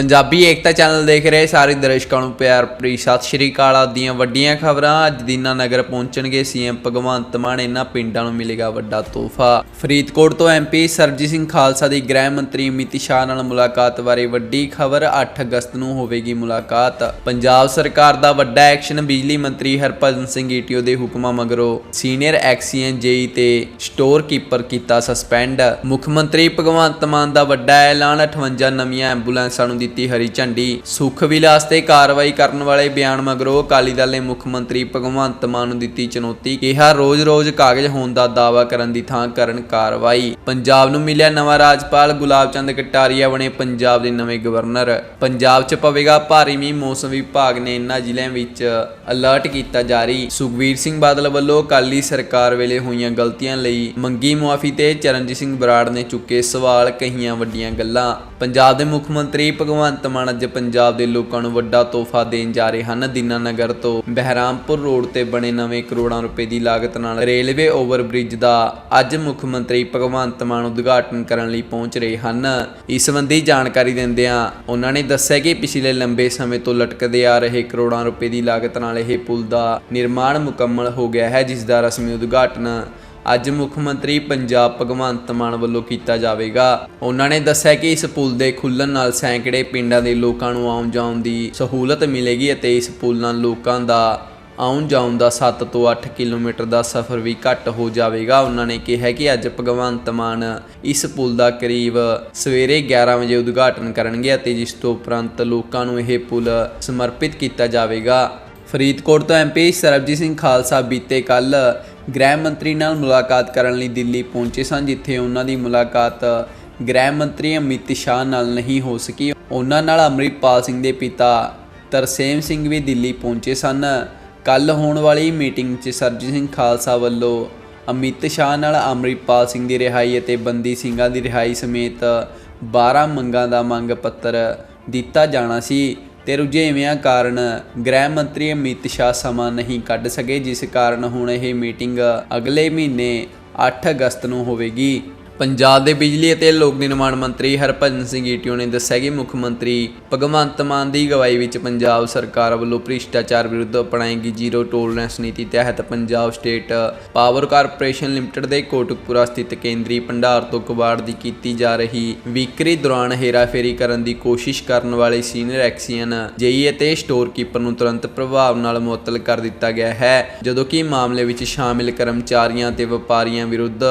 ਪੰਜਾਬੀ ਏਕਤਾ channel ਦੇਖ ਰਹੇ ਸਾਰੇ ਦਰਸ਼ਕਾਂ ਨੂੰ ਪਿਆਰ ਭਰੀ ਸਤਿ ਸ਼੍ਰੀ ਅਕਾਲ। ਆਪ ਵੱਡੀਆਂ ਖਬਰਾਂ, ਅੱਜ ਦੀਨਾ ਨਗਰ ਪਹੁੰਚਣਗੇ ਸੀਐਮ ਭਗਵੰਤ ਮਾਨ। ਇਹਨਾਂ ਪਿੰਡਾਂ ਨੂੰ ਮਿਲੇਗਾ ਵੱਡਾ ਤੋਹਫਾ। ਫਰੀਦਕੋਟ ਤੋਂ ਐਮਪੀ ਸਰਜੀਤ ਸਿੰਘ ਖਾਲਸਾ ਦੀ ਗ੍ਰਹਿ ਮੰਤਰੀ ਅਮਿਤ ਸ਼ਾਹ ਨਾਲ ਮੁਲਾਕਾਤ ਬਾਰੇ ਵੱਡੀ ਖਬਰ 8 ਅਗਸਤ ਨੂੰ ਹੋਵੇਗੀ ਮੁਲਾਕਾਤ। ਪੰਜਾਬ ਸਰਕਾਰ ਦਾ ਵੱਡਾ ਐਕਸ਼ਨ, ਬਿਜਲੀ ਮੰਤਰੀ ਹਰਭਜਨ ਸਿੰਘ ਈਟੀਓ ਦੇ ਹੁਕਮਾਂ ਮਗਰੋਂ ਸੀਨੀਅਰ ਐਕਸੀਐਨ ਜੇਈ ਤੇ ਸਟੋਰ ਕੀਪਰ ਕੀਤਾ ਸਸਪੈਂਡ। ਮੁੱਖ ਮੰਤਰੀ ਭਗਵੰਤ ਮਾਨ ਦਾ ਵੱਡਾ ਐਲਾਨ 58 ਨਵੀਆਂ ਐਂਬੂਲੈਂਸਾਂ ਨੂੰ ਦਿੱਤੀ ਹਰੀ ਝੰਡੀ। ਸੁੱਖ ਵਿਲਾਸ ਤੇ ਕਾਰਵਾਈ ਕਰਨ ਵਾਲੇ ਬਿਆਨ ਮਗਰੋਂ ਅਕਾਲੀ ਦਲ ਨੇ ਮੁੱਖ ਮੰਤਰੀ ਭਗਵੰਤ ਮਾਨ ਨੂੰ ਦਿੱਤੀ ਚੁਣੌਤੀ, ਕਿਹਾ ਰੋਜ਼-ਰੋਜ਼ ਕਾਗਜ਼ ਹੋਣ ਦਾ ਦਾਅਵਾ ਕਰਨ ਦੀ ਥਾਂ ਕਰਨ ਕਾਰਵਾਈ। ਪੰਜਾਬ ਨੂੰ ਮਿਲਿਆ ਨਵਾਂ ਰਾਜਪਾਲ ਗੁਲਾਬ ਚੰਦ ਕਟਾਰੀਆ ਬਣੇ ਪੰਜਾਬ ਦੇ ਨਵੇਂ ਗਵਰਨਰ। ਪੰਜਾਬ 'ਚ ਪਵੇਗਾ ਭਾਰੀ ਮੀਂਹ, ਮੌਸਮ ਵਿਭਾਗ ਨੇ ਇਨ੍ਹਾਂ ਜ਼ਿਲ੍ਹਿਆਂ ਵਿੱਚ ਅਲਰਟ ਕੀਤਾ ਜਾਰੀ। ਸੁਖਵੀਰ ਸਿੰਘ ਬਾਦਲ ਵੱਲੋਂ ਅਕਾਲੀ ਸਰਕਾਰ ਵੇਲੇ ਹੋਈਆਂ ਗਲਤੀਆਂ ਲਈ ਮੰਗੀ ਮੁਆਫੀ ਤੇ ਚਰਨਜੀਤ ਸਿੰਘ ਬਰਾੜ ਨੇ ਚੁੱਕੇ ਸਵਾਲ, ਕਹੀਆਂ ਵੱਡੀਆਂ ਗੱਲਾਂ। ਪੰਜਾਬ ਦੇ ਮੁੱਖ ਮੰਤਰੀ ਭਗਵੰਤ ਮਾਨ ਅੱਜ ਪੰਜਾਬ ਦੇ ਲੋਕਾਂ ਨੂੰ ਵੱਡਾ ਤੋਹਫਾ ਦੇਣ ਜਾ ਰਹੇ ਹਨ। ਦੀਨਾਨਗਰ ਤੋਂ ਬਹਿਰਾਮਪੁਰ ਰੋਡ ਤੇ ਬਣੇ ਨਵੇਂ ਕਰੋੜਾਂ ਰੁਪਏ ਦੀ ਲਾਗਤ ਨਾਲ ਰੇਲਵੇ ਓਵਰਬ੍ਰਿਜ ਦਾ ਅੱਜ ਮੁੱਖ ਮੰਤਰੀ ਭਗਵੰਤ ਮਾਨ ਉਦਘਾਟਨ ਕਰਨ ਲਈ ਪਹੁੰਚ ਰਹੇ ਹਨ। ਇਸ ਸੰਬੰਧੀ ਜਾਣਕਾਰੀ ਦਿੰਦਿਆਂ ਉਹਨਾਂ ਨੇ ਦੱਸਿਆ ਕਿ ਪਿਛਲੇ ਲੰਬੇ ਸਮੇਂ ਤੋਂ ਲਟਕਦੇ ਆ ਰਹੇ ਕਰੋੜਾਂ ਰੁਪਏ ਦੀ ਲਾਗਤ ਨਾਲ ਇਹ ਪੁਲ ਦਾ ਨਿਰਮਾਣ ਮੁਕੰਮਲ ਹੋ ਗਿਆ ਹੈ, ਜਿਸ ਦਾ ਰਸਮੀ ਉਦਘਾਟਨ ਅੱਜ ਮੁੱਖ ਮੰਤਰੀ ਪੰਜਾਬ ਭਗਵੰਤ ਮਾਨ ਵੱਲੋਂ ਕੀਤਾ ਜਾਵੇਗਾ। ਉਹਨਾਂ ਨੇ ਦੱਸਿਆ ਕਿ ਇਸ ਪੁਲ ਦੇ ਖੁੱਲਣ ਨਾਲ ਸੈਂਕੜੇ ਪਿੰਡਾਂ ਦੇ ਲੋਕਾਂ ਨੂੰ ਆਉਣ ਜਾਣ ਦੀ ਸਹੂਲਤ ਮਿਲੇਗੀ ਅਤੇ ਇਸ ਪੁਲ ਨਾਲ ਲੋਕਾਂ ਦਾ ਆਉਣ ਜਾਣ ਦਾ 7 ਤੋਂ 8 ਕਿਲੋਮੀਟਰ ਦਾ ਸਫ਼ਰ ਵੀ ਘੱਟ ਹੋ ਜਾਵੇਗਾ। ਉਹਨਾਂ ਨੇ ਕਿਹਾ ਕਿ ਅੱਜ ਭਗਵੰਤ ਮਾਨ ਇਸ ਪੁਲ ਦਾ ਕਰੀਬ ਸਵੇਰੇ 11 ਵਜੇ ਉਦਘਾਟਨ ਕਰਨਗੇ ਅਤੇ ਜਿਸ ਤੋਂ ਉਪਰੰਤ ਲੋਕਾਂ ਨੂੰ ਇਹ ਪੁਲ ਸਮਰਪਿਤ ਕੀਤਾ ਜਾਵੇਗਾ। ਫਰੀਦਕੋਟ ਤੋਂ ਐਮਪੀ ਸਰਬਜੀਤ ਸਿੰਘ ਖਾਲਸਾ ਬੀਤੇ ਕੱਲ ਗ੍ਰਹਿ ਮੰਤਰੀ ਨਾਲ ਮੁਲਾਕਾਤ ਕਰਨ ਲਈ ਦਿੱਲੀ ਪਹੁੰਚੇ ਸਨ, ਜਿੱਥੇ ਉਹਨਾਂ ਦੀ ਮੁਲਾਕਾਤ ਗ੍ਰਹਿ ਮੰਤਰੀ ਅਮਿਤ ਸ਼ਾਹ ਨਾਲ ਨਹੀਂ ਹੋ ਸਕੀ। ਉਹਨਾਂ ਨਾਲ ਅਮਰਿਤਪਾਲ ਸਿੰਘ ਦੇ ਪਿਤਾ ਤਰਸੇਮ ਸਿੰਘ ਵੀ ਦਿੱਲੀ ਪਹੁੰਚੇ ਸਨ। ਕੱਲ ਹੋਣ ਵਾਲੀ ਮੀਟਿੰਗ 'ਚ ਸਰਜੀਤ ਸਿੰਘ ਖਾਲਸਾ ਵੱਲੋਂ ਅਮਿਤ ਸ਼ਾਹ ਨਾਲ ਅਮਰਿਤਪਾਲ ਸਿੰਘ ਦੀ ਰਿਹਾਈ ਅਤੇ ਬੰਦੀ ਸਿੰਘਾਂ ਦੀ ਰਿਹਾਈ ਸਮੇਤ 12 ਮੰਗਾਂ ਦਾ ਮੰਗ ਪੱਤਰ ਦਿੱਤਾ ਜਾਣਾ ਸੀ। ਤੇ ਰੁਝੇਵਿਆਂ ਕਾਰਨ ਗ੍ਰਹਿ ਮੰਤਰੀ ਅਮਿਤ ਸ਼ਾਹ ਸਮਾਂ ਨਹੀਂ ਕੱਢ ਸਕੇ, ਜਿਸ ਕਾਰਨ ਹੁਣ ਇਹ ਮੀਟਿੰਗ ਅਗਲੇ ਮਹੀਨੇ 8 ਅਗਸਤ ਨੂੰ ਹੋਵੇਗੀ। ਪੰਜਾਬ ਦੇ ਬਿਜਲੀ ਅਤੇ ਲੋਕ ਨਿਰਮਾਣ ਮੰਤਰੀ ਹਰਭਜਨ ਸਿੰਘ ਈਟੀਓ ਨੇ ਦੱਸਿਆ ਕਿ ਮੁੱਖ ਮੰਤਰੀ ਭਗਵੰਤ ਮਾਨ ਦੀ ਅਗਵਾਈ ਵਿੱਚ ਪੰਜਾਬ ਸਰਕਾਰ ਵੱਲੋਂ ਭ੍ਰਿਸ਼ਟਾਚਾਰ ਵਿਰੁੱਧ ਅਪਣਾਏਗੀ ਜ਼ੀਰੋ ਟੋਲਰੈਂਸ ਨੀਤੀ ਤਹਿਤ Punjab state power corporation limited ਦੇ ਕੋਟਕਪੁਰਾ ਸਥਿਤ ਕੇਂਦਰੀ ਭੰਡਾਰ ਤੋਂ ਕਬਾੜ ਦੀ ਕੀਤੀ ਜਾ ਰਹੀ ਵਿਕਰੀ ਦੌਰਾਨ ਹੇਰਾਫੇਰੀ ਕਰਨ ਦੀ ਕੋਸ਼ਿਸ਼ ਕਰਨ ਵਾਲੇ ਸੀਨੀਅਰ ਐਕਸੀਅਨ, ਜੇਈ ਅਤੇ ਸਟੋਰ ਕੀਪਰ ਨੂੰ ਤੁਰੰਤ ਪ੍ਰਭਾਵ ਨਾਲ ਮੁਅੱਤਲ ਕਰ ਦਿੱਤਾ ਗਿਆ ਹੈ, ਜਦੋਂ ਕਿ ਮਾਮਲੇ ਵਿੱਚ ਸ਼ਾਮਿਲ ਕਰਮਚਾਰੀਆਂ ਤੇ ਵਪਾਰੀਆਂ ਵਿਰੁੱਧ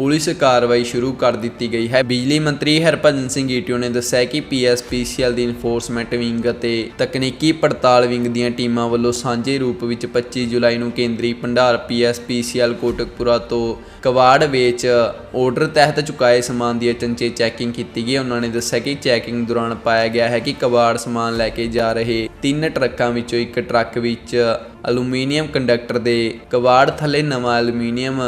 ਪੁਲਿਸ ਕਾਰਵਾਈ ਸ਼ੁਰੂ ਕਰ ਦਿੱਤੀ ਗਈ ਹੈ। ਬਿਜਲੀ ਮੰਤਰੀ ਹਰਭਜਨ ਸਿੰਘ ਈਟੀਓ ਨੇ ਦੱਸਿਆ ਕਿ ਪੀਐਸਪੀਸੀਐਲ ਦੀ ਇਨਫੋਰਸਮੈਂਟ ਵਿੰਗ ਅਤੇ ਤਕਨੀਕੀ ਪੜਤਾਲ ਵਿੰਗ ਦੀਆਂ ਟੀਮਾਂ ਵੱਲੋਂ ਸਾਂਝੇ ਰੂਪ ਵਿੱਚ 25 ਜੁਲਾਈ ਨੂੰ ਕੇਂਦਰੀ ਭੰਡਾਰ ਪੀਐਸਪੀਸੀਐਲ ਕੋਟਕਪੁਰਾ ਤੋਂ ਕਵਾੜ ਵੇਚ ਆਰਡਰ ਤਹਿਤ ਚੁਕਾਏ ਸਮਾਨ ਦੀ ਅਚਨਚੇ ਚੈਕਿੰਗ ਕੀਤੀ ਗਈ। ਉਹਨਾਂ ਨੇ ਦੱਸਿਆ ਕਿ ਚੈਕਿੰਗ ਦੌਰਾਨ ਪਾਇਆ ਗਿਆ ਹੈ ਕਿ ਕਵਾੜ ਸਮਾਨ ਲੈ ਕੇ ਜਾ ਰਹੇ ਤਿੰਨ ਟਰੱਕਾਂ ਵਿੱਚੋਂ ਇੱਕ ਟਰੱਕ ਵਿੱਚ ਅਲੂਮੀਨੀਅਮ ਕੰਡਕਟਰ ਦੇ ਕਵਾੜ ਥੱਲੇ ਨਵਾਂ ਅਲੂਮੀਨੀਅਮ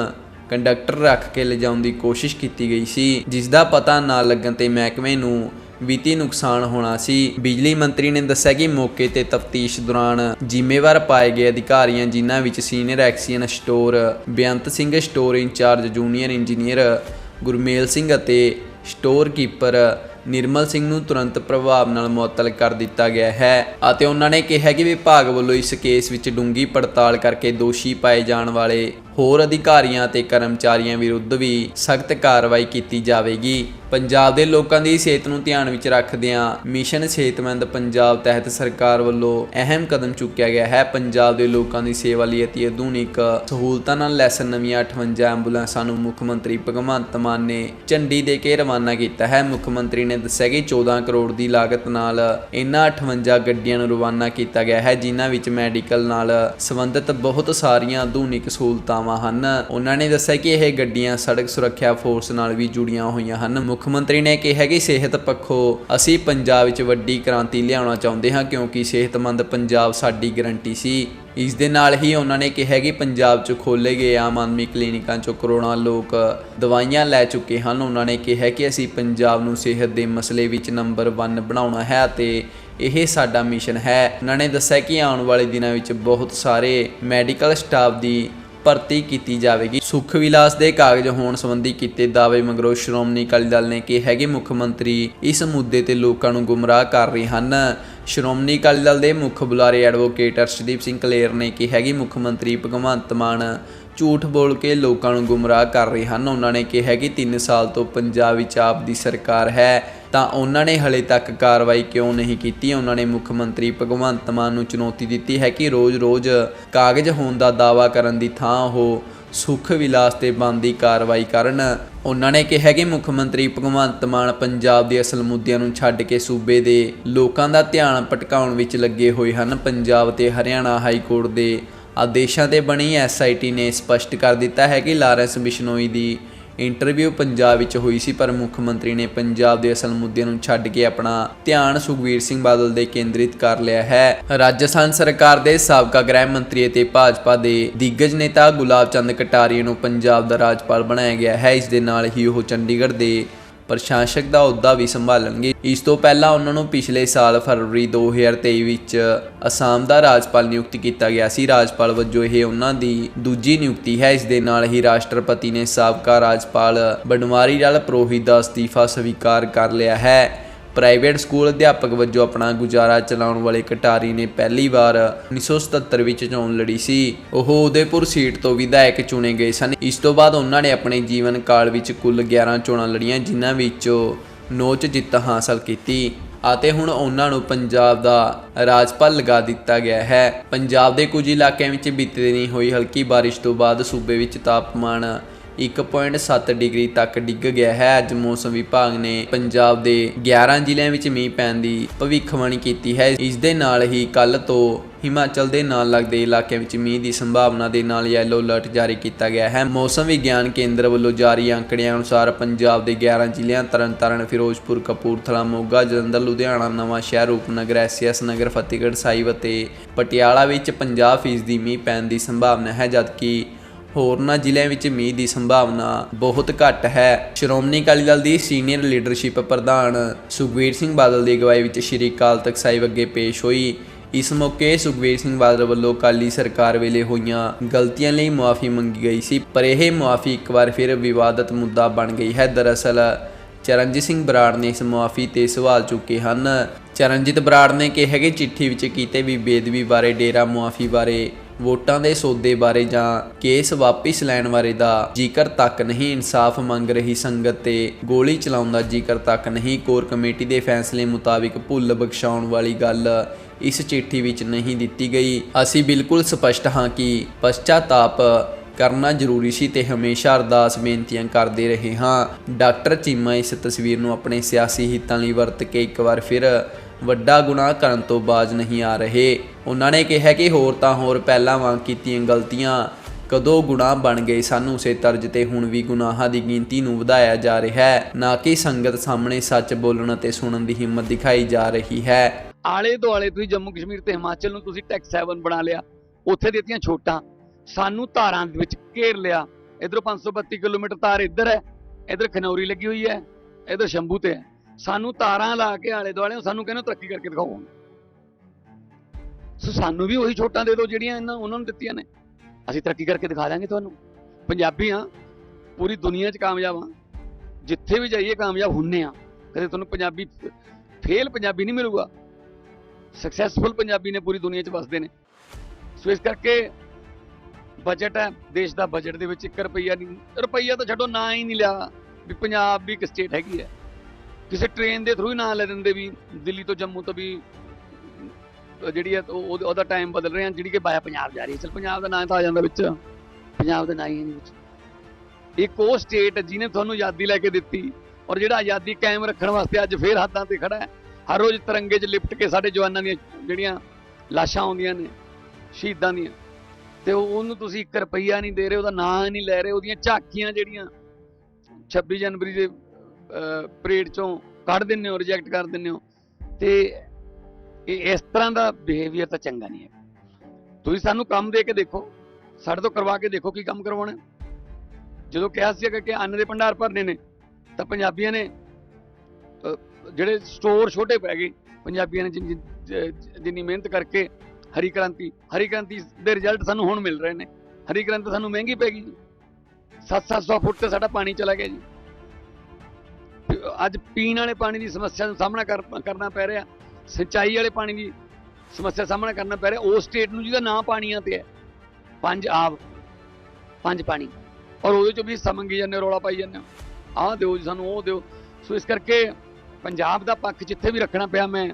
ਕੰਡਕਟਰ ਰੱਖ ਕੇ ਲਿਜਾਉਣ ਦੀ ਕੋਸ਼ਿਸ਼ ਕੀਤੀ ਗਈ ਸੀ ਜਿਸ ਦਾ ਪਤਾ ਨਾ ਲੱਗਣ ਤੇ ਮਹਿਕਮੇ ਨੂੰ ਵਿੱਤੀ ਨੁਕਸਾਨ ਹੋਣਾ ਸੀ। ਬਿਜਲੀ ਮੰਤਰੀ ਨੇ ਦੱਸਿਆ ਕਿ ਮੌਕੇ ਤੇ ਤਫਤੀਸ਼ ਦੌਰਾਨ ਜ਼ਿੰਮੇਵਾਰ ਪਾਏ ਗਏ ਅਧਿਕਾਰੀਆਂ, ਜਿਨ੍ਹਾਂ ਵਿੱਚ senior XEN store Beant Singh, store incharge junior engineer Gurmel Singh ਅਤੇ ਸਟੋਰ ਕੀਪਰ ਨਿਰਮਲ ਸਿੰਘ ਨੂੰ ਤੁਰੰਤ ਪ੍ਰਭਾਵ ਨਾਲ ਮੁਅੱਤਲ ਕਰ ਦਿੱਤਾ ਗਿਆ ਹੈ ਅਤੇ ਉਹਨਾਂ ਨੇ ਕਿਹਾ ਕਿ ਵਿਭਾਗ ਵੱਲੋਂ ਇਸ ਕੇਸ ਵਿੱਚ ਡੂੰਗੀ ਪੜਤਾਲ ਕਰਕੇ ਦੋਸ਼ੀ ਪਾਏ ਜਾਣ ਵਾਲੇ ਹੋਰ ਅਧਿਕਾਰੀਆਂ ਤੇ ਕਰਮਚਾਰੀਆਂ ਵਿਰੁੱਧ ਵੀ ਸਖਤ ਕਾਰਵਾਈ ਕੀਤੀ ਜਾਵੇਗੀ। ਪੰਜਾਬ ਦੇ ਲੋਕਾਂ ਦੀ ਸਿਹਤ ਨੂੰ ਧਿਆਨ ਵਿੱਚ ਰੱਖਦਿਆਂ ਮਿਸ਼ਨ ਸਿਹਤਮੰਦ ਪੰਜਾਬ ਤਹਿਤ ਸਰਕਾਰ ਵੱਲੋਂ ਅਹਿਮ ਕਦਮ ਚੁੱਕਿਆ ਗਿਆ ਹੈ। ਪੰਜਾਬ ਦੇ ਲੋਕਾਂ ਦੀ ਸੇਵਾ ਲਈ ਅਤੀ ਆਧੁਨਿਕ ਸਹੂਲਤਾਂ ਨਾਲ ਲੈਸ ਨਵੀਆਂ 58 ਐਂਬੂਲੈਂਸਾਂ ਨੂੰ ਮੁੱਖ ਮੰਤਰੀ ਭਗਵੰਤ ਮਾਨ ਨੇ ਝੰਡੀ ਦੇ ਕੇ ਰਵਾਨਾ ਕੀਤਾ ਹੈ। ਮੁੱਖ ਮੰਤਰੀ ਨੇ ਦੱਸਿਆ ਕਿ 14 ਕਰੋੜ ਦੀ ਲਾਗਤ ਨਾਲ ਇਹਨਾਂ 58 ਗੱਡੀਆਂ ਨੂੰ ਰਵਾਨਾ ਕੀਤਾ ਗਿਆ ਹੈ, ਜਿਨ੍ਹਾਂ ਵਿੱਚ ਮੈਡੀਕਲ ਨਾਲ ਸੰਬੰਧਿਤ ਬਹੁਤ ਸਾਰੀਆਂ ਆਧੁਨਿਕ ਸਹੂਲਤਾਵਾਂ ਹਨ। ਉਹਨਾਂ ਨੇ ਦੱਸਿਆ ਕਿ ਇਹ ਗੱਡੀਆਂ ਸੜਕ ਸੁਰੱਖਿਆ ਫੋਰਸ ਨਾਲ ਵੀ ਜੁੜੀਆਂ ਹੋਈਆਂ ਹਨ। ਮੁੱਖ ਮੰਤਰੀ ਨੇ ਕਿਹਾ ਕਿ ਸਿਹਤ ਪੱਖੋਂ ਅਸੀਂ ਪੰਜਾਬ ਵਿੱਚ ਵੱਡੀ ਕ੍ਰਾਂਤੀ ਲਿਆਉਣਾ ਚਾਹੁੰਦੇ ਹਾਂ, ਕਿਉਂਕਿ ਸਿਹਤਮੰਦ ਪੰਜਾਬ ਸਾਡੀ ਗਰੰਟੀ ਸੀ। ਇਸ ਦੇ ਨਾਲ ਹੀ ਉਹਨਾਂ ਨੇ ਕਿਹਾ ਕਿ ਪੰਜਾਬ 'ਚ ਖੋਲੇ ਗਏ ਆਮ ਆਦਮੀ ਕਲੀਨਿਕਾਂ 'ਚੋਂ ਕਰੋੜਾਂ ਲੋਕ ਦਵਾਈਆਂ ਲੈ ਚੁੱਕੇ ਹਨ। ਉਹਨਾਂ ਨੇ ਕਿਹਾ ਕਿ ਅਸੀਂ ਪੰਜਾਬ ਨੂੰ ਸਿਹਤ ਦੇ ਮਸਲੇ ਵਿੱਚ ਨੰਬਰ 1 ਬਣਾਉਣਾ ਹੈ ਅਤੇ ਇਹ ਸਾਡਾ ਮਿਸ਼ਨ ਹੈ। ਉਹਨਾਂ ਨੇ ਦੱਸਿਆ ਕਿ ਆਉਣ ਵਾਲੇ ਦਿਨਾਂ ਵਿੱਚ ਬਹੁਤ ਸਾਰੇ ਮੈਡੀਕਲ ਸਟਾਫ ਦੀ ਭਰਤੀ ਕੀਤੀ ਜਾਵੇਗੀ। ਸੁਖ ਵਿਲਾਸ ਦੇ ਕਾਗਜ਼ ਹੋਣ ਸੰਬੰਧੀ ਕੀਤੇ ਦਾਅਵੇ ਮਗਰੋਂ ਸ਼੍ਰੋਮਣੀ ਅਕਾਲੀ ਦਲ ਨੇ ਕਿਹਾ ਕਿ ਮੁੱਖ ਮੰਤਰੀ ਇਸ ਮੁੱਦੇ ਤੇ ਲੋਕਾਂ ਨੂੰ ਗੁੰਮਰਾਹ ਕਰ ਰਹੇ ਹਨ। ਸ਼੍ਰੋਮਣੀ ਅਕਾਲੀ ਦਲ ਦੇ ਮੁੱਖ ਬੁਲਾਰੇ ਐਡਵੋਕੇਟ ਅਰਸ਼ਦੀਪ ਸਿੰਘ ਕਲੇਰ ਨੇ ਕਿਹਾ ਕਿ ਮੁੱਖ ਮੰਤਰੀ ਭਗਵੰਤ ਮਾਨ ਝੂਠ ਬੋਲ ਕੇ ਲੋਕਾਂ ਨੂੰ ਗੁੰਮਰਾਹ ਕਰ ਰਹੇ ਹਨ। ਉਹਨਾਂ ਨੇ ਕਿਹਾ ਕਿ 3 ਸਾਲ ਤੋਂ ਪੰਜਾਬ ਵਿੱਚ ਆਪ ਦੀ ਸਰਕਾਰ ਹੈ, ਤਾਂ ਉਹਨਾਂ ਨੇ ਹਲੇ ਤੱਕ ਕਾਰਵਾਈ ਕਿਉਂ ਨਹੀਂ ਕੀਤੀ? ਉਹਨਾਂ ਨੇ ਮੁੱਖ ਮੰਤਰੀ ਭਗਵੰਤ ਮਾਨ ਨੂੰ ਚੁਣੌਤੀ ਦਿੱਤੀ ਹੈ ਕਿ ਰੋਜ਼-ਰੋਜ਼ ਕਾਗਜ਼ ਹੋਣ ਦਾ ਦਾਅਵਾ ਕਰਨ ਦੀ ਥਾਂ ਉਹ ਸੁਖ ਵਿਲਾਸ ਤੇ ਬੰਦੀ ਕਾਰਵਾਈ ਕਰਨ ਉਹਨਾਂ ਨੇ ਕਿਹਾ ਕਿ ਮੁੱਖ ਮੰਤਰੀ ਭਗਵੰਤ ਮਾਨ ਪੰਜਾਬ ਦੇ ਅਸਲ ਮੁੱਦਿਆਂ ਨੂੰ ਛੱਡ ਕੇ ਸੂਬੇ ਦੇ ਲੋਕਾਂ ਦਾ ਧਿਆਨ ਭਟਕਾਉਣ ਵਿੱਚ ਲੱਗੇ ਹੋਏ ਹਨ। ਪੰਜਾਬ ਤੇ ਹਰਿਆਣਾ ਹਾਈ ਕੋਰਟ ਦੇ ਆਦੇਸ਼ਾਂ ਤੇ ਬਣੀ ਐਸਆਈਟੀ ਨੇ ਸਪਸ਼ਟ ਕਰ ਦਿੱਤਾ ਹੈ ਕਿ ਲਾਰੈਂਸ ਬਿਸ਼ਨੋਈ ਦੀ ਇੰਟਰਵਿਊ ਪੰਜਾਬ ਵਿੱਚ ਹੋਈ ਸੀ, ਪਰ ਮੁੱਖ ਮੰਤਰੀ ਨੇ ਪੰਜਾਬ ਦੇ ਅਸਲ ਮੁੱਦਿਆਂ ਨੂੰ ਛੱਡ ਕੇ ਆਪਣਾ ਧਿਆਨ ਸੁਖਵੀਰ ਸਿੰਘ ਬਾਦਲ ਦੇ ਕੇਂਦਰਿਤ ਕਰ ਲਿਆ ਹੈ। ਰਾਜਸਥਾਨ ਸਰਕਾਰ ਦੇ ਸਾਬਕਾ ਗ੍ਰਹਿ ਮੰਤਰੀ ਅਤੇ ਭਾਜਪਾ ਦੇ ਦਿੱਗਜ ਨੇਤਾ ਗੁਲਾਬ ਚੰਦ ਕਟਾਰੀਆ ਨੂੰ ਪੰਜਾਬ ਦਾ ਰਾਜਪਾਲ ਬਣਾਇਆ ਗਿਆ ਹੈ। ਇਸ ਦੇ ਨਾਲ ਹੀ ਉਹ ਚੰਡੀਗੜ੍ਹ ਦੇ ਪ੍ਰਸ਼ਾਸਕ ਦਾ ਅਹੁਦਾ ਵੀ ਸੰਭਾਲਣਗੇ। ਇਸ ਤੋਂ ਪਹਿਲਾਂ ਉਹਨਾਂ ਨੂੰ ਪਿਛਲੇ ਸਾਲ ਫਰਵਰੀ 2023 ਵਿੱਚ ਅਸਾਮ ਦਾ ਰਾਜਪਾਲ ਨਿਯੁਕਤ ਕੀਤਾ ਗਿਆ ਸੀ। ਰਾਜਪਾਲ ਵਜੋਂ ਇਹ ਉਹਨਾਂ ਦੀ ਦੂਜੀ ਨਿਯੁਕਤੀ ਹੈ। ਇਸ ਦੇ ਨਾਲ ਹੀ ਰਾਸ਼ਟਰਪਤੀ ਨੇ ਸਾਬਕਾ ਰਾਜਪਾਲ ਬਨਵਾਰੀ ਲਾਲ ਪ੍ਰੋਹਿਤ ਦਾ ਅਸਤੀਫਾ ਸਵੀਕਾਰ ਕਰ ਲਿਆ ਹੈ। ਪ੍ਰਾਈਵੇਟ ਸਕੂਲ ਅਧਿਆਪਕ ਵਜੋਂ ਆਪਣਾ ਗੁਜ਼ਾਰਾ ਚਲਾਉਣ ਵਾਲੇ ਕਟਾਰੀ ਨੇ ਪਹਿਲੀ ਵਾਰ 1977 ਵਿੱਚ ਚੋਣ ਲੜੀ ਸੀ। ਉਹ ਉਦੈਪੁਰ ਸੀਟ ਤੋਂ ਵਿਧਾਇਕ ਚੁਣੇ ਗਏ ਸਨ। ਇਸ ਤੋਂ ਬਾਅਦ ਉਹਨਾਂ ਨੇ ਆਪਣੇ ਜੀਵਨ ਕਾਲ ਵਿੱਚ ਕੁੱਲ 11 ਚੋਣਾਂ ਲੜੀਆਂ, ਜਿਨ੍ਹਾਂ ਵਿੱਚੋਂ 9 ਚ ਜਿੱਤ ਹਾਸਲ ਕੀਤੀ ਅਤੇ ਹੁਣ ਉਹਨਾਂ ਨੂੰ ਪੰਜਾਬ ਦਾ ਰਾਜਪਾਲ ਲਗਾ ਦਿੱਤਾ ਗਿਆ ਹੈ। ਪੰਜਾਬ ਦੇ ਕੁਝ ਇਲਾਕਿਆਂ ਵਿੱਚ ਬੀਤੇ ਦਿਨੀ ਹੋਈ ਹਲਕੀ ਬਾਰਿਸ਼ ਤੋਂ ਬਾਅਦ ਸੂਬੇ ਵਿੱਚ ਤਾਪਮਾਨ 1.7 ਡਿਗਰੀ ਤੱਕ ਡਿੱਗ ਗਿਆ ਹੈ। ਅੱਜ ਮੌਸਮ ਵਿਭਾਗ ਨੇ ਪੰਜਾਬ ਦੇ 11 ਜ਼ਿਲ੍ਹਿਆਂ ਵਿੱਚ ਮੀਂਹ ਪੈਣ ਦੀ ਭਵਿੱਖਬਾਣੀ ਕੀਤੀ ਹੈ। ਇਸ ਦੇ ਨਾਲ ਹੀ ਕੱਲ ਤੋਂ ਹਿਮਾਚਲ ਦੇ ਨਾਲ ਲੱਗਦੇ ਇਲਾਕਿਆਂ ਵਿੱਚ ਮੀਂਹ ਦੀ ਸੰਭਾਵਨਾ ਦੇ ਨਾਲ ਯੈਲੋ ਅਲਰਟ ਜਾਰੀ ਕੀਤਾ ਗਿਆ ਹੈ। ਮੌਸਮ ਵਿਗਿਆਨ ਕੇਂਦਰ ਵੱਲੋਂ ਜਾਰੀ ਅੰਕੜਿਆਂ ਅਨੁਸਾਰ ਪੰਜਾਬ ਦੇ 11 ਜ਼ਿਲ੍ਹਿਆਂ ਤਰਨਤਾਰਨ, ਫਿਰੋਜ਼ਪੁਰ, ਕਪੂਰਥਲਾ, ਮੋਗਾ, ਜਲੰਧਰ, ਲੁਧਿਆਣਾ, ਨਵਾਂ ਸ਼ਹਿਰ, ਰੂਪਨਗਰ, ਐਸਐਸ ਨਗਰ, ਫਤਿਹਗੜ੍ਹ ਸਾਹਿਬ ਅਤੇ ਪਟਿਆਲਾ ਵਿੱਚ 50% ਦੀ ਮੀਂਹ ਪੈਣ ਦੀ ਸੰਭਾਵਨਾ ਹੈ। ਜਦਕਿ ਹੋਰਨਾਂ ਜ਼ਿਲ੍ਹਿਆਂ ਵਿੱਚ ਮੀਂਹ ਦੀ ਸੰਭਾਵਨਾ ਬਹੁਤ ਘੱਟ ਹੈ। ਸ਼੍ਰੋਮਣੀ ਅਕਾਲੀ ਦਲ ਦੀ ਸੀਨੀਅਰ ਲੀਡਰਸ਼ਿਪ ਪ੍ਰਧਾਨ ਸੁਖਵੀਰ ਸਿੰਘ ਬਾਦਲ ਦੀ ਅਗਵਾਈ ਵਿੱਚ ਸ਼੍ਰੀ ਅਕਾਲ ਤਖਤ ਸਾਹਿਬ ਅੱਗੇ ਪੇਸ਼ ਹੋਈ। ਇਸ ਮੌਕੇ ਸੁਖਵੀਰ ਸਿੰਘ ਬਾਦਲ ਵੱਲੋਂ ਅਕਾਲੀ ਸਰਕਾਰ ਵੇਲੇ ਹੋਈਆਂ ਗਲਤੀਆਂ ਲਈ ਮੁਆਫੀ ਮੰਗੀ ਗਈ ਸੀ, ਪਰ ਇਹ ਮੁਆਫੀ ਇੱਕ ਵਾਰ ਫਿਰ ਵਿਵਾਦਤ ਮੁੱਦਾ ਬਣ ਗਈ ਹੈ। ਦਰਅਸਲ, ਚਰਨਜੀਤ ਸਿੰਘ ਬਰਾੜ ਨੇ ਇਸ ਮੁਆਫੀ ਤੇ ਸਵਾਲ ਚੁੱਕੇ ਹਨ। ਚਰਨਜੀਤ ਬਰਾੜ ਨੇ ਕਿਹਾ ਕਿ ਚਿੱਠੀ ਵਿੱਚ ਕੀਤੇ ਵੀ ਬੇਦਬੀ ਬਾਰੇ, ਡੇਰਾ ਮੁਆਫੀ ਬਾਰੇ ਵੋਟਾਂ ਦੇ ਸੌਦੇ ਬਾਰੇ ਜਾਂ ਕੇਸ ਵਾਪਿਸ ਲੈਣ ਬਾਰੇ ਦਾ ਜ਼ਿਕਰ ਤੱਕ ਨਹੀਂ, ਇਨਸਾਫ ਮੰਗ ਰਹੀ ਸੰਗਤ ਤੇ ਗੋਲੀ ਚਲਾਉਣ ਦਾ ਜ਼ਿਕਰ ਤੱਕ ਨਹੀਂ, ਕੋਰ ਕਮੇਟੀ ਦੇ ਫੈਸਲੇ ਮੁਤਾਬਿਕ ਭੁੱਲ ਬਖਸ਼ਾਉਣ ਵਾਲੀ ਗੱਲ ਇਸ ਚਿੱਠੀ ਵਿੱਚ ਨਹੀਂ ਦਿੱਤੀ ਗਈ। ਅਸੀਂ ਬਿਲਕੁਲ ਸਪਸ਼ਟ ਹਾਂ ਕਿ ਪਛਤਾਤਾਪ ਕਰਨਾ ਜ਼ਰੂਰੀ ਸੀ ਤੇ ਹਮੇਸ਼ਾ ਅਰਦਾਸ ਬੇਨਤੀਆਂ ਕਰਦੇ ਰਹੇ ਹਾਂ। ਡਾਕਟਰ ਚੀਮਾ ਇਸ ਤਸਵੀਰ ਨੂੰ ਆਪਣੇ ਸਿਆਸੀ ਹਿੱਤਾਂ ਲਈ ਵਰਤ ਕੇ ਇੱਕ ਵਾਰ ਫਿਰ ਵੱਡਾ ਗੁਨਾਹ ਕਰਨ ਤੋਂ ਬਾਜ਼ ਨਹੀਂ ਆ ਰਹੇ। ਉਹਨਾਂ ਨੇ ਕਿਹਾ ਕਿ ਹੋਰ ਤਾਂ ਹੋਰ ਪਹਿਲਾਂ ਵਾਂਗ ਕੀਤੀਆਂ ਗਲਤੀਆਂ। ਕਦੋਂ ਗੁਨਾਹ ਬਣ ਗਏ, ਸਾਨੂੰ ਉਸੇ ਤਰਜ ਤੇ ਹੁਣ ਵੀ ਗੁਨਾਹਾਂ ਦੀ ਗਿਣਤੀ ਨੂੰ ਵਧਾਇਆ ਜਾ ਰਿਹਾ ਹੈ। ਨਾ ਕਿ ਸੰਗਤ ਸਾਹਮਣੇ ਸੱਚ ਬੋਲਣ ਅਤੇ ਸੁਣਨ ਦੀ ਹਿੰਮਤ ਦਿਖਾਈ ਜਾ ਰਹੀ ਹੈ। ਆਲੇ ਦੁਆਲੇ ਤੁਸੀਂ ਜੰਮੂ ਕਸ਼ਮੀਰ ਤੇ ਹਿਮਾਚਲ ਨੂੰ ਤੁਸੀਂ ਟੈਕਸ 7 ਬਣਾ ਲਿਆ। ਉੱਥੇ ਦਿੱਤੀਆਂ ਛੋਟਾਂ। ਸਾਨੂੰ ਧਾਰਾਂ ਦੇ ਵਿੱਚ ਘੇਰ ਲਿਆ। ਇਧਰੋਂ 532 ਕਿਲੋਮੀਟਰ ਤਾਰ ਇੱਧਰ ਹੈ। ਇਧਰ ਖਨੌਰੀ ਲੱਗੀ ਹੋਈ ਹੈ। ਇਧਰ ਸ਼ੰਭੂ ਤੇ ਹੈ। ਸਾਨੂੰ ਤਾਰਾਂ ਲਾ ਕੇ ਆਲੇ ਦੁਆਲੇ ਸਾਨੂੰ ਕਹਿੰਦੇ ਤਰੱਕੀ ਕਰਕੇ ਦਿਖਾਓ ਸੋ ਸਾਨੂੰ ਵੀ ਉਹੀ ਛੋਟਾਂ ਦੇ ਦਿਓ ਜਿਹੜੀਆਂ ਇਹਨਾਂ ਉਹਨਾਂ ਨੂੰ ਦਿੱਤੀਆਂ ਨੇ। ਅਸੀਂ ਤਰੱਕੀ ਕਰਕੇ ਦਿਖਾ ਦਾਂਗੇ ਤੁਹਾਨੂੰ। ਪੰਜਾਬੀ ਆ ਪੂਰੀ ਦੁਨੀਆ 'ਚ ਕਾਮਯਾਬ ਆ ਜਿੱਥੇ ਵੀ ਜਾਈਏ ਕਾਮਯਾਬ ਹੁੰਨੇ ਆ ਕਦੇ ਤੁਹਾਨੂੰ ਪੰਜਾਬੀ ਫੇਲ ਪੰਜਾਬੀ ਨਹੀਂ ਮਿਲੂਗਾ। ਸਕਸੈਸਫੁਲ ਪੰਜਾਬੀ ਨੇ ਪੂਰੀ ਦੁਨੀਆ 'ਚ ਵਸਦੇ ਨੇ। ਸੋ ਇਸ ਕਰਕੇ ਬਜਟ ਹੈ। ਦੇਸ਼ ਦਾ ਬਜਟ ਦੇ ਵਿੱਚ 1 ਰੁਪਈਆ ਨਹੀਂ ਰੁਪਈਆ ਤਾਂ ਛੱਡੋ, ਨਾ ਹੀ ਨਹੀਂ ਲਿਆ। ਵੀ ਪੰਜਾਬ ਵੀ ਇੱਕ ਸਟੇਟ ਹੈਗੀ ਹੈ। ਕਿਸੇ ਟ੍ਰੇਨ ਦੇ ਥਰੂ ਹੀ ਨਾਂ ਲੈ ਦਿੰਦੇ ਵੀ ਦਿੱਲੀ ਤੋਂ ਜੰਮੂ ਤੋਂ ਵੀ ਜਿਹੜੀ ਹੈ ਉਹਦਾ- ਟਾਈਮ ਬਦਲ ਰਿਹਾ ਜਿਹੜੀ ਕਿ ਬਾਇਆ ਪੰਜਾਬ ਜਾ ਰਹੀ ਹੈ। ਚਲ ਪੰਜਾਬ ਦਾ ਨਾਂ ਤਾਂ ਆ ਜਾਂਦਾ ਵਿੱਚ। ਪੰਜਾਬ ਦੇ ਨਾਂ ਹੀ ਨਹੀਂ ਵਿੱਚ। ਇੱਕ ਉਹ ਸਟੇਟ ਜਿਹਨੇ ਤੁਹਾਨੂੰ ਆਜ਼ਾਦੀ ਲੈ ਕੇ ਦਿੱਤੀ ਔਰ ਜਿਹੜਾ ਆਜ਼ਾਦੀ ਕਾਇਮ ਰੱਖਣ ਵਾਸਤੇ ਅੱਜ ਫੇਰ ਹੱਦਾਂ ਤੇ ਖੜਾ ਹੈ। ਹਰ ਰੋਜ਼ ਤਿਰੰਗੇ 'ਚ ਲਿਪਟ ਕੇ ਸਾਡੇ ਜਵਾਨਾਂ ਦੀਆਂ ਜਿਹੜੀਆਂ ਲਾਸ਼ਾਂ ਆਉਂਦੀਆਂ ਨੇ, ਸ਼ਹੀਦਾਂ ਦੀਆਂ, ਤੇ ਉਹਨੂੰ ਤੁਸੀਂ 1 ਰੁਪਈਆ ਨਹੀਂ ਦੇ ਰਹੇ, ਉਹਦਾ ਨਾਂ ਨਹੀਂ ਲੈ ਰਹੇ, ਉਹਦੀਆਂ ਝਾਕੀਆਂ ਜਿਹੜੀਆਂ 26 ਜਨਵਰੀ ਦੇ ਪਰੇਡ ਚੋਂ ਕੱਢ ਦਿੰਦੇ ਹੋ ਰਿਜੈਕਟ ਕਰ ਦਿੰਦੇ ਹੋ। ਤੇ ਇਹ ਇਸ ਤਰ੍ਹਾਂ ਦਾ ਬਿਹੇਵੀਅਰ ਤਾਂ ਚੰਗਾ ਨਹੀਂ ਹੈ ਤੁਸੀਂ ਸਾਨੂੰ ਕੰਮ ਦੇ ਕੇ ਦੇਖੋ, ਸਾਡੇ ਤੋਂ ਕਰਵਾ ਕੇ ਦੇਖੋ ਕੀ ਕੰਮ ਕਰਵਾਉਣਾ ਜਦੋਂ ਕਿਹਾ ਸੀ ਕਿ ਅੰਨ ਦੇ ਭੰਡਾਰ ਭਰਨੇ ਨੇ, ਤਾਂ ਪੰਜਾਬੀਆਂ ਨੇ ਜਿਹੜੇ ਸਟੋਰ ਛੋਟੇ ਪੈ ਗਏ, ਪੰਜਾਬੀਆਂ ਨੇ ਜਿੰਨੀ ਜਿੰਨੀ ਮਿਹਨਤ ਕਰਕੇ ਹਰੀ ਕ੍ਰਾਂਤੀ ਹਰੀ ਕ੍ਰਾਂਤੀ ਦੇ ਰਿਜ਼ਲਟ ਸਾਨੂੰ ਹੁਣ ਮਿਲ ਰਹੇ ਨੇ। ਹਰੀ ਕ੍ਰਾਂਤੀ ਸਾਨੂੰ ਮਹਿੰਗੀ ਪੈ ਗਈ ਜੀ। 7-700 ਫੁੱਟ ਤੇ ਸਾਡਾ ਪਾਣੀ ਚਲਾ ਗਿਆ ਜੀ। ਅੱਜ ਪੀਣ ਵਾਲੇ ਪਾਣੀ ਦੀ ਸਮੱਸਿਆ ਦਾ ਸਾਹਮਣਾ ਕਰ- ਕਰਨਾ ਪੈ ਰਿਹਾ। ਸਿੰਚਾਈ ਵਾਲੇ ਪਾਣੀ ਦੀ ਸਮੱਸਿਆ ਸਾਹਮਣਾ ਕਰਨਾ ਪੈ ਰਿਹਾ। ਉਸ ਸਟੇਟ ਨੂੰ ਜਿਹਦਾ ਨਾਂ ਪਾਣੀਆਂ ਤੇ ਹੈ ਪੰਜ ਆਬ ਪੰਜ ਪਾਣੀ। ਔਰ ਉਹਦੇ ਚੋਂ ਵੀ ਹਿੱਸਾ ਮੰਗੀ ਜਾਂਦੇ ਹੋ, ਰੌਲਾ ਪਾਈ ਜਾਂਦੇ ਹੋ। ਆਹ ਦਿਓ ਜੀ ਸਾਨੂੰ ਉਹ ਦਿਓ। ਸੋ ਇਸ ਕਰਕੇ ਪੰਜਾਬ ਦਾ ਪੱਖ ਜਿੱਥੇ ਵੀ ਰੱਖਣਾ ਪਿਆ ਮੈਂ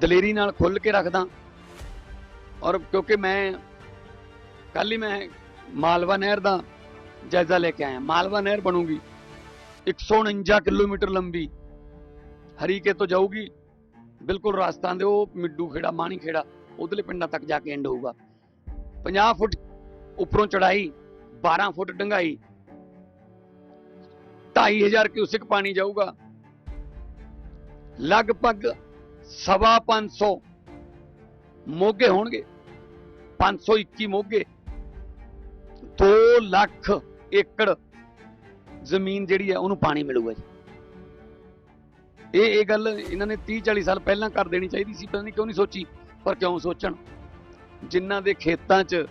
ਦਲੇਰੀ ਨਾਲ ਖੁੱਲ ਕੇ ਰੱਖਦਾ। ਔਰ ਕਿਉਂਕਿ ਮੈਂ ਕੱਲ ਹੀ ਮੈਂ ਮਾਲਵਾ ਨਹਿਰ ਦਾ ਜਾਇਜ਼ਾ ਲੈ ਕੇ ਆਇਆ। ਮਾਲਵਾ ਨਹਿਰ ਬਣੂਗੀ। 149 ਕਿਲੋਮੀਟਰ ਲੰਬੀ ਹਰੀਕੇ ਤੋਂ ਜਾਊਗੀ ਬਿਲਕੁਲ ਰਾਜਸਥਾਨ ਦੇ ਉਹ ਮਿੱਡੂ ਖੇੜਾ ਮਾਣੀ ਖੇੜਾ ਉਧਰਲੇ ਪਿੰਡਾਂ ਤੱਕ ਜਾ ਕੇ ਐਂਡ ਹੋਊਗਾ 50 ਫੁੱਟ ਉੱਪਰੋਂ ਚੜਾਈ 12 ਫੁੱਟ ਡੰਗਾਈ 2500 ਕਿਊਸਿਕ ਪਾਣੀ ਜਾਊਗਾ ਲਗਭਗ ਸਵਾ 500 ਮੋਗੇ ਹੋਣਗੇ 521 ਮੋਗੇ 2 ਲੱਖ ਏਕੜ ਜ਼ਮੀਨ ਜਿਹੜੀ ਹੈ ਉਹਨੂੰ ਪਾਣੀ ਮਿਲੂਗਾ ਜੀ। ਇਹ ਇਹ ਗੱਲ ਇਹਨਾਂ ਨੇ 30 40 ਸਾਲ ਪਹਿਲਾਂ ਕਰ ਦੇਣੀ ਚਾਹੀਦੀ ਸੀ, ਪਤਾ ਨਹੀਂ ਕਿਉਂ ਨਹੀਂ ਸੋਚੀ, ਪਰ ਕਿਉਂ ਸੋਚਣ? ਜਿਨ੍ਹਾਂ ਦੇ ਖੇਤਾਂ 'ਚ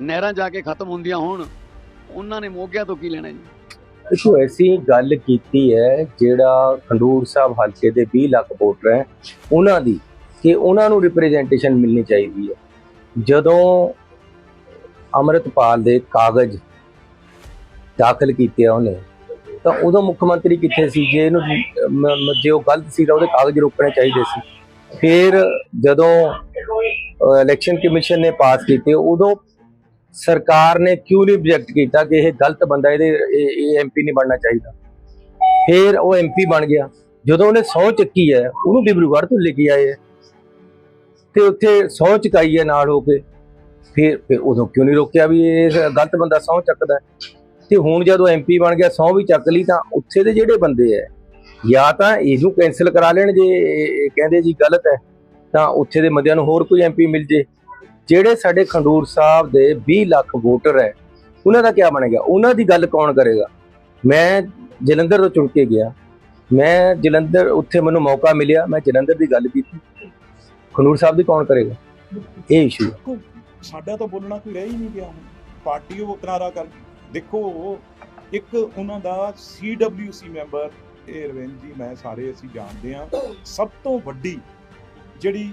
ਨਹਿਰਾਂ ਜਾ ਕੇ ਖਤਮ ਹੁੰਦੀਆਂ ਹੋਣ, ਉਹਨਾਂ ਨੇ ਮੋਗਿਆਂ ਤੋਂ ਕੀ ਲੈਣਾ ਜੀ? ਦੇਖੋ, ਐਸੀ ਗੱਲ ਕੀਤੀ ਹੈ ਜਿਹੜਾ ਖੰਡੂਰ ਸਾਹਿਬ ਹਲਕੇ ਦੇ 20 ਲੱਖ ਵੋਟਰ ਹੈ, ਉਹਨਾਂ ਦੀ ਕਿ ਉਹਨਾਂ ਨੂੰ ਰਿਪਰੈਜ਼ੈਂਟੇਸ਼ਨ ਮਿਲਣੀ ਚਾਹੀਦੀ ਹੈ। ਜਦੋਂ ਅੰਮ੍ਰਿਤਪਾਲ ਦੇ ਕਾਗਜ਼ ਦਾਖਲ ਕੀਤੇ ਉਹਨੇ ਤਾਂ ਉਦੋਂ ਮੁੱਖ ਮੰਤਰੀ ਕਿੱਥੇ ਸੀ? ਜੇ ਇਹਨੂੰ ਜੇ ਉਹ ਗਲਤ ਸੀ ਤਾਂ ਉਹਦੇ ਕਾਗਜ਼ ਰੋਕਣੇ ਚਾਹੀਦੇ ਸੀ। ਫਿਰ ਜਦੋਂ ਇਲੈਕਸ਼ਨ ਕਮਿਸ਼ਨ ਨੇ ਪਾਸ ਕੀਤੇ, ਉਦੋਂ ਸਰਕਾਰ ਨੇ ਕਿਉਂ ਨਹੀਂ ਰਿਜੈਕਟ ਕੀਤਾ ਕਿ ਇਹ ਗਲਤ ਬੰਦਾ, ਇਹਦੇ, ਇਹ- ਇਹ ਐਮਪੀ ਨਹੀਂ ਬਣਨਾ ਚਾਹੀਦਾ? ਫਿਰ ਉਹ ਐਮਪੀ ਬਣ ਗਿਆ। ਜਦੋਂ ਉਹਨੇ ਸਹੁੰ ਚੱਕੀ ਹੈ, ਉਹਨੂੰ ਡਿਬਰੂਗੜ੍ਹ ਤੋਂ ਲੈ ਕੇ ਆਏ ਹੈ। ਤੇ ਉੱਥੇ ਸਹੁੰ ਚੁਕਾਈ ਹੈ ਨਾਲ ਹੋ ਕੇ। ਫਿਰ ਫਿਰ ਉਦੋਂ ਕਿਉਂ ਨਹੀਂ ਰੋਕਿਆ ਵੀ ਇਹ ਗਲਤ ਬੰਦਾ ਸਹੁੰ ਚੱਕਦਾ ਤੇ ਹੁਣ ਜਦੋਂ ਐਮਪੀ ਬਣ ਗਿਆ, ਸਹੁੰ ਵੀ ਚੱਕ ਲਈ ਤਾਂ ਉੱਥੇ ਦੇ ਜਿਹੜੇ ਬੰਦੇ ਹੈ ਜਾਂ ਤਾਂ ਇਹਨੂੰ ਕੈਨਸਲ ਕਰਾ ਲੈਣ ਜੇ ਕਹਿੰਦੇ ਜੀ ਗਲਤ ਹੈ ਤਾਂ ਉੱਥੇ ਦੇ ਬੰਦਿਆਂ ਨੂੰ ਹੋਰ ਕੋਈ ਐਮਪੀ ਮਿਲ ਜੇ। ਜਿਹੜੇ ਸਾਡੇ ਖੰਡੂਰ ਸਾਹਿਬ ਦੇ 20 ਲੱਖ ਵੋਟਰ ਹੈ ਉਹਨਾਂ ਦਾ ਕੀ ਬਣੇਗਾ? ਉਹਨਾਂ ਦੀ ਗੱਲ ਕੌਣ ਕਰੇਗਾ? ਮੈਂ ਜਲੰਧਰ ਤੋਂ ਚੁਣ ਕੇ ਗਿਆ। ਮੈਂ ਜਲੰਧਰ, ਉੱਥੇ ਮੈਨੂੰ ਮੌਕਾ ਮਿਲਿਆ, ਮੈਂ ਜਲੰਧਰ ਦੀ ਗੱਲ ਕੀਤੀ। ਖੰਡੂਰ ਸਾਹਿਬ ਦੀ ਕੌਣ ਕਰੇਗਾ? ਇਹ ਇਸ਼ੂ ਸਾਡਾ ਤਾਂ ਬੋਲਣਾ ਕੋਈ ਰਹਿ ਹੀ ਨਹੀਂ ਗਿਆ ਪਾਰਟੀ ਉਹ ਕਰਾਰਾ ਕਰ ਦੇਖੋ, ਇੱਕ ਉਹਨਾਂ ਦਾ ਸੀਡਬਲਯੂਸੀ ਮੈਂਬਰ ਇਹ ਰਵਿੰਦ ਜੀ, ਮੈਂ ਸਾਰੇ ਅਸੀਂ ਜਾਣਦੇ ਆ ਸਭ ਤੋਂ ਵੱਡੀ ਜਿਹੜੀ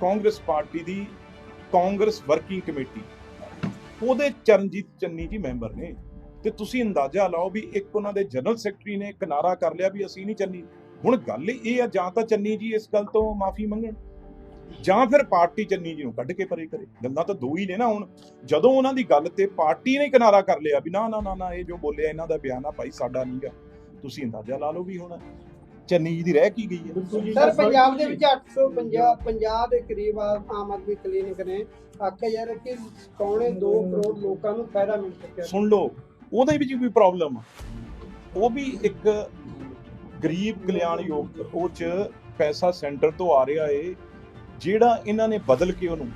ਕਾਂਗਰਸ ਪਾਰਟੀ ਦੀ ਕਾਂਗਰਸ ਵਰਕਿੰਗ ਕਮੇਟੀ, ਉਹਦੇ ਚਰਨਜੀਤ ਚੰਨੀ ਜੀ ਮੈਂਬਰ ਨੇ। ਤੇ ਤੁਸੀਂ ਅੰਦਾਜ਼ਾ ਲਾਓ ਵੀ ਇੱਕ ਉਹਨਾਂ ਦੇ ਜਨਰਲ ਸੈਕਟਰੀ ਨੇ ਕਿਨਾਰਾ ਕਰ ਲਿਆ ਵੀ ਅਸੀਂ ਨਹੀਂ ਚੰਨੀ। ਹੁਣ ਗੱਲ ਇਹ ਆ, ਜਾਂ ਤਾਂ ਚੰਨੀ ਜੀ ਇਸ ਗੱਲ ਤੋਂ ਮਾਫੀ ਮੰਗਣ ਜਾਂ ਫਿਰ ਪਾਰਟੀ ਚੰਨੀ ਜੀ ਨੂੰ ਕੱਢ ਕੇ ਪਰੇ ਕਰੇ। ਗੱਲਾਂ ਤਾਂ ਦੋ ਹੀ ਨੇ ਨਾ ਹੁਣ। ਜਦੋਂ ਉਹਨਾਂ ਦੀ ਗੱਲ ਤੇ ਪਾਰਟੀ ਨੇ ਕਿਨਾਰਾ ਕਰ ਲਿਆ ਵੀ ਨਾ ਨਾ ਨਾ ਨਾ ਇਹ ਜੋ ਬੋਲਿਆ ਇਹਨਾਂ ਦਾ ਬਿਆਨ ਆ ਭਾਈ ਸਾਡਾ ਨਹੀਂਗਾ ਤੁਸੀਂ ਅੰਦਾਜ਼ਾ ਲਾ ਲਓ ਵੀ ਹੁਣ ਚੰਨੀ ਜੀ ਦੀ ਰਹਿ ਕੀ ਗਈ ਹੈ। ਸਰ ਪੰਜਾਬ ਦੇ ਵਿੱਚ 850 50 ਦੇ ਕਰੀਬ ਆਮ ਆਦਮੀ ਕਲੀਨਿਕ ਨੇ। ਆਖਿਆ ਰਿਹਾ ਕਿ ਪੌਣੇ 2 ਕਰੋੜ ਲੋਕਾਂ ਨੂੰ ਫਾਇਦਾ ਮਿਲ ਚੁੱਕਿਆ। ਸੁਣ ਲਓ ਉਹਦੇ ਵਿੱਚ ਵੀ ਪ੍ਰੋਬਲਮ ਆ। ਉਹ ਵੀ ਇੱਕ ਗਰੀਬ ਕਲਿਆਣ ਯੋਗ ਉਹ ਚ ਪੈਸਾ ਸੈਂਟਰ ਤੋਂ ਆ ਰਿਹਾ ਏ। ਜਿਹੜਾ ਇਹਨਾਂ ਨੇ ਬਦਲ ਕੇ ਉਹਨੂੰ,